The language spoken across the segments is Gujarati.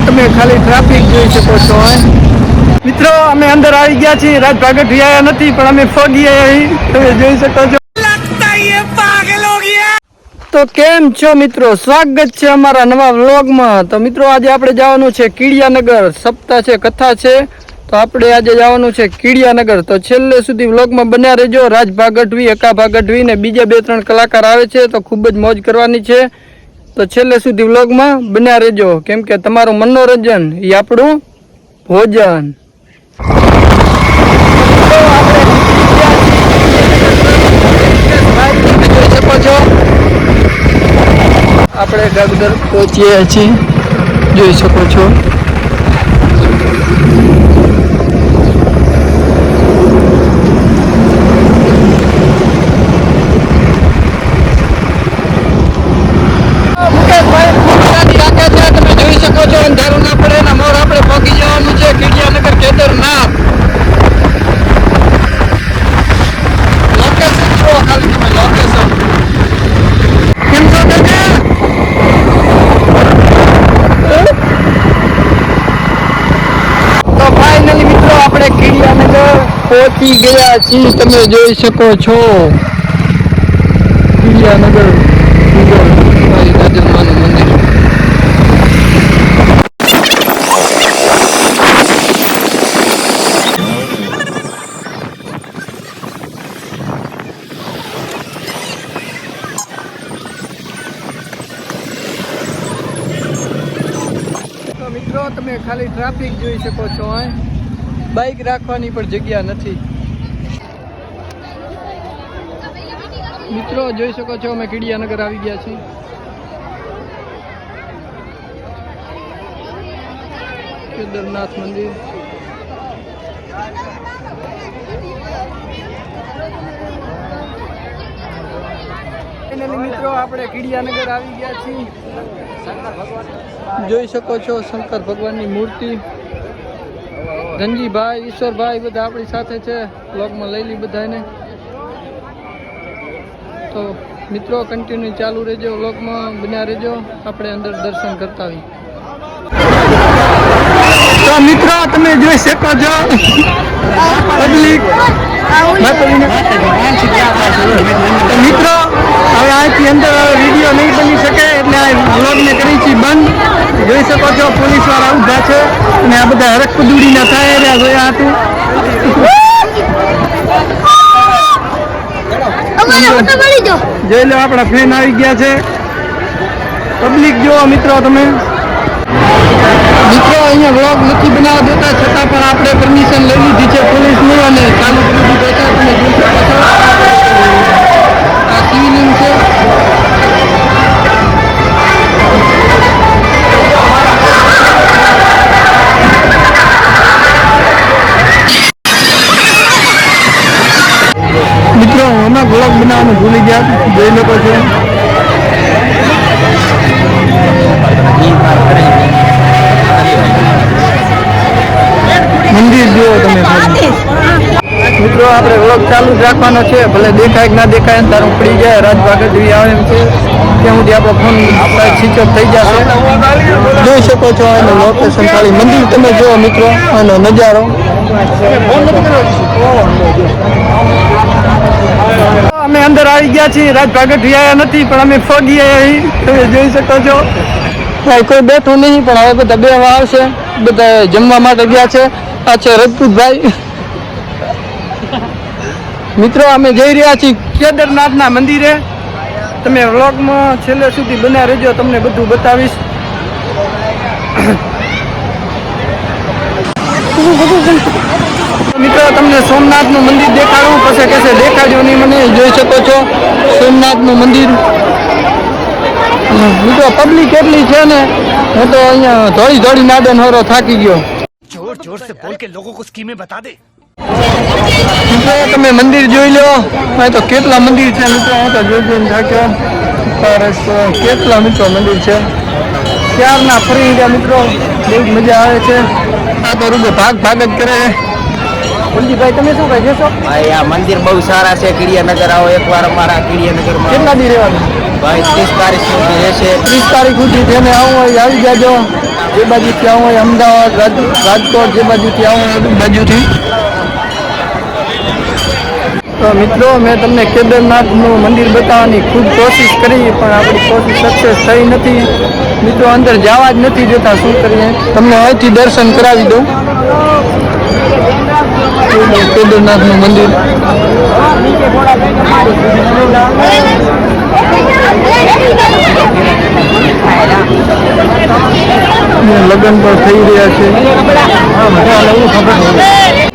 તમે ખાલી ટ્રાફિક જોઈ શકો છો મિત્રો અમે અંદર આવી ગયા છીએ. રાજ રહ્યા નથી પણ અમે ફગી તમે જોઈ શકો છો. તો કેમ છો મિત્રો? સ્વાગત છે અમારા નવા વ્લોગમાં. તો મિત્રો આજે આપણે જવાનું છે કીડિયાનગર. સપ્તાહ છે કથા છે. તો આપણે આજે જવાનું છે કીડિયાનગર. તો છેલ્લે સુધી વ્લોગમાં બન્યા રહેજો. રાજ ભાગઢવી એકા ભાગઢવી ને બીજા બે ત્રણ કલાકાર આવે છે તો ખૂબ જ મોજ કરવાની છે. તો છેલ્લે સુધી વ્લોગમાં બન્યા રહેજો. કેમ કે તમારું મનોરંજન એ આપણું ભોજન. આપણે ગાગદર પહોંચીએ છીએ. જોઈ શકો છો મુકેશભાઈ ફૂલદાની રાખે છે તમે જોઈ શકો છો અંધારું ના પડે ને મોર આપણે પહોંચી જવાનું છે કીડિયાનગર કેદારનાથ લોકેશન જુઓ ખાલી તમે લોકેશન કેમ છો કાકા તો ફાઇનલી મિત્રો આપણે કીડિયાનગર પહોંચી ગયા છીએ તમે જોઈ શકો છો. કીડિયાનગર મારી રાજમાનું મંદિર. તો મિત્રો, તમે ખાલી ટ્રાફિક જોઈ શકો છો અહીં બાઇક રાખવાની પણ જગ્યા નથી. મિત્રો, જોઈ શકો છો, અમે કીડિયાનગર આવી ગયા છીએ. કેદારનાથ મંદિર. મિત્રો, આપણે કીડિયાનગર આવી ગયા છીએ. જોઈ શકો છો, શંકર ભગવાનની મૂર્તિ. ધનજીભાઈ ઈશ્વરભાઈ બધા આપણી સાથે છે. બ્લોગમાં લઈ લી બધાને. તો મિત્રો કન્ટિન્યુ ચાલુ રહેજો બ્લોગમાં બન્યા રહેજો. આપણે અંદર દર્શન કરતા આવી તો મિત્રો, તમે જોઈ શકો છો પબ્લિક મિત્રો, હવે અહીંથી અંદર વીડિયો નહીં બની શકે, એટલે આ વ્લોગને કરી છે બંધ. જોઈ શકો છો પોલીસવાળા ઊભા છે અને આ બધા હરક કુદુડીના થાય રહ્યા જોયા હતું. જોઈ લો. આપણા ફેન આવી ગયા છે. પબ્લિક જુઓ મિત્રો તમે. મિત્રો અહીંયા વ્લોગ નથી બનાવવા દેતા છતાં પણ આપણે પરમિશન લઈ લીધી છે પોલીસની અને ચાલુ બનાવવાનું ભૂલી ગયા જોઈ લોકો છે. મંદિર જુઓ તમે. મિત્રો, આપણે વ્લોગ ચાલુ જ રાખવાનો છે. ભલે દેખાય કે ના દેખાય તારું પડી જાય રાજ જેવી આવે એમ છે. ત્યાં સુધી આપણો ફોન સ્વિચ ઓફ થઈ જશે. જોઈ શકો છો એનું લોકેશન ખાલી. મંદિર તમે જુઓ મિત્રો એનો નજારો. અમે અંદર આવી ગયા છીએ રાજ ભાગતવી આવ્યા નથી પણ અમે ફગી તમે જોઈ શકો છો. કોઈ બેઠું નહીં પણ હવે બધા બેવા આવશે. બધા જમવા માટે ગયા છે. આ છે રજપૂતભાઈ મિત્રો અમે જઈ રહ્યા છીએ કેદારનાથના મંદિરે. તમે વ્લોગમાં છેલ્લે સુધી બન્યા રહેજો તમને બધું બતાવીશ. મિત્રો તમને સોમનાથનું મંદિર દેખાડવું પછી કહેશે દેખાડજો નહીં. મને જોઈ શકો છો સોમનાથનું મંદિર. મિત્રો પબ્લિક કેટલી છે ને હું તો અહીંયા ધોળી ધોળી નાદન હોરો થાકી ગયો. જોર જોર સે બોલ કે લોકો કો સ્કીમે બતા દે. તમે મંદિર જોઈ લો. અહીં તો કેટલા મંદિર છે મિત્રો હું તો જોઈ જોઈને થાક્યો કેટલા મિત્રો મંદિર છે. ત્યારના ફરી ગયા મિત્રો બહુ મજા આવે છે. આ તો રૂબે ભાગ ભાગ જ કરે. છે કુલજીભાઈ તમે શું કહી છો ભાઈ આ મંદિર બહુ સારા છે. કિડિયાનગર આવો એકવાર અમારા કિડિયાનગરમાં કેટલા દી રહેવાનું? ભાઈ ત્રીસ તારીખ સુધી રહેશે. ત્રીસ તારીખ સુધી જેને આવું હોય આવી જાજો. જે બાજુથી આવું હોય અમદાવાદ રાજ- રાજકોટ જે બાજુથી આવું હોય બાજુથી. તો મિત્રો મેં તમને કેદારનાથનું મંદિર બતાવવાની ખૂબ કોશિશ કરી પણ આપણી કોશિશ સક્સેસ થઈ નથી. મિત્રો અંદર જવા જ નથી દેતા. શું કરીએ? તમને અહીંથી દર્શન કરાવી દઉં. કેદારનાથનું મંદિર. લગ્ન પણ થઈ રહ્યા છે.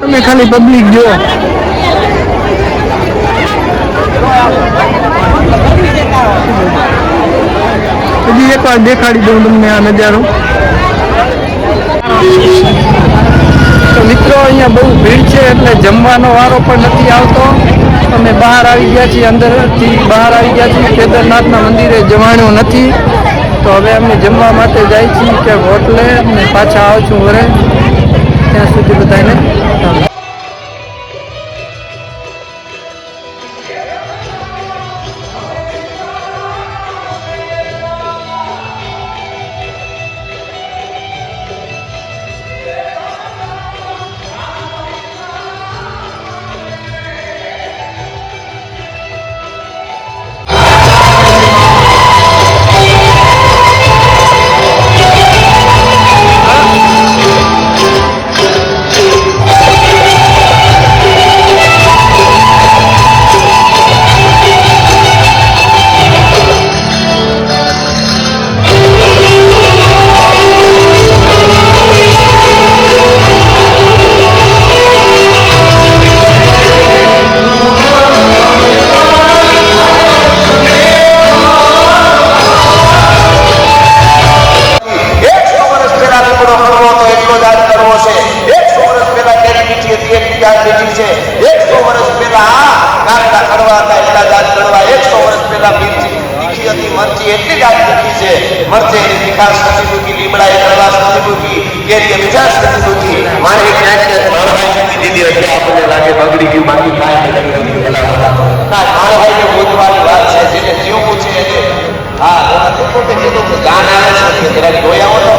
તમે ખાલી પબ્લિક જો. હજી એકવાર દેખાડી દઉં તમને આ નજારો. મિત્રો, અહીંયા બહુ ભીડ છે એટલે જમવાનો વારો પણ નથી આવતો. અમે બહાર આવી ગયા છીએ, અંદરથી બહાર આવી ગયા છીએ. કેદારનાથના મંદિરે જવાનું નથી. તો હવે અમે જમવા માટે જાય છીએ કે હોટલે. અને પાછા આવશું ઘરે ત્યાં સુધી બધાને કેરી વિચાર થતી નથી મારે ક્યાં છે માણભાઈ દીધી એટલે આપણને લાગે બગડી ગયું, બાકી કાંઈ નહીં પેલા બધા ના માણભાઈને બોલવાની વાત છે, જેને જીવ પૂછી લે છે હા પોતે કીધું કે ગાન આવે છે જરાક જોયા હોય